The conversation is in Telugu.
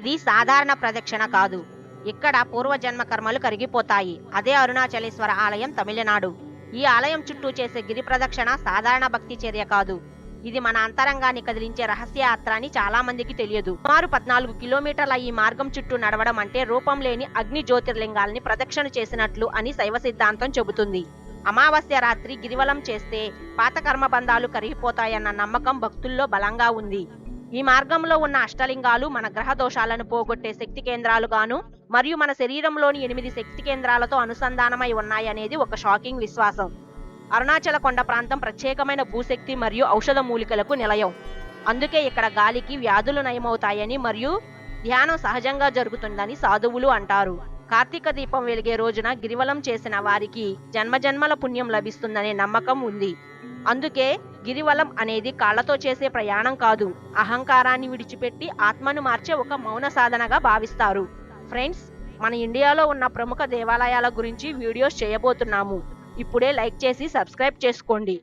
ఇది సాధారణ ప్రదక్షిణ కాదు. ఇక్కడ పూర్వజన్మ కర్మలు కరిగిపోతాయి. అదే అరుణాచలేశ్వర ఆలయం తమిళనాడు. ఈ ఆలయం చుట్టూ చేసే గిరి ప్రదక్షిణ సాధారణ భక్తి చర్య కాదు. ఇది మన అంతరంగాన్ని కదిలించే రహస్య యాత్ర అని చాలా మందికి తెలియదు. సుమారు పద్నాలుగు కిలోమీటర్ల ఈ మార్గం చుట్టూ నడవడం అంటే రూపం లేని అగ్ని జ్యోతిర్లింగాల్ని ప్రదక్షిణ చేసినట్లు అని శైవ సిద్ధాంతం చెబుతుంది. అమావాస్య రాత్రి గిరివలం చేస్తే పాత కర్మబంధాలు కరిగిపోతాయన్న నమ్మకం భక్తుల్లో బలంగా ఉంది. ఈ మార్గంలో ఉన్న అష్టలింగాలు మన గ్రహ దోషాలను పోగొట్టే శక్తి కేంద్రాలుగాను మరియు మన శరీరంలోని ఎనిమిది శక్తి కేంద్రాలతో అనుసంధానమై ఉన్నాయనేది ఒక షాకింగ్ విశ్వాసం. అరుణాచల కొండ ప్రాంతం ప్రత్యేకమైన భూశక్తి మరియు ఔషధ మూలికలకు నిలయం. అందుకే ఇక్కడ గాలికి వ్యాధులు నయమవుతాయని మరియు ధ్యానం సహజంగా జరుగుతుందని సాధువులు అంటారు. కార్తీక దీపం వెలిగే రోజున గిరివలం చేసిన వారికి జన్మజన్మల పుణ్యం లభిస్తుందనే నమ్మకం ఉంది. అందుకే గిరివలం అనేది కాళ్ళతో చేసే ప్రయాణం కాదు. అహంకారాన్ని విడిచిపెట్టి ఆత్మను మార్చే ఒక మౌన సాధనగా భావిస్తారు. ఫ్రెండ్స్ మన ఇండియాలో ఉన్న ప్రముఖ దేవాలయాల గురించి వీడియోస్ చేయబోతున్నాము. ఇప్పుడే లైక్ చేసి సబ్స్క్రైబ్ చేసుకోండి.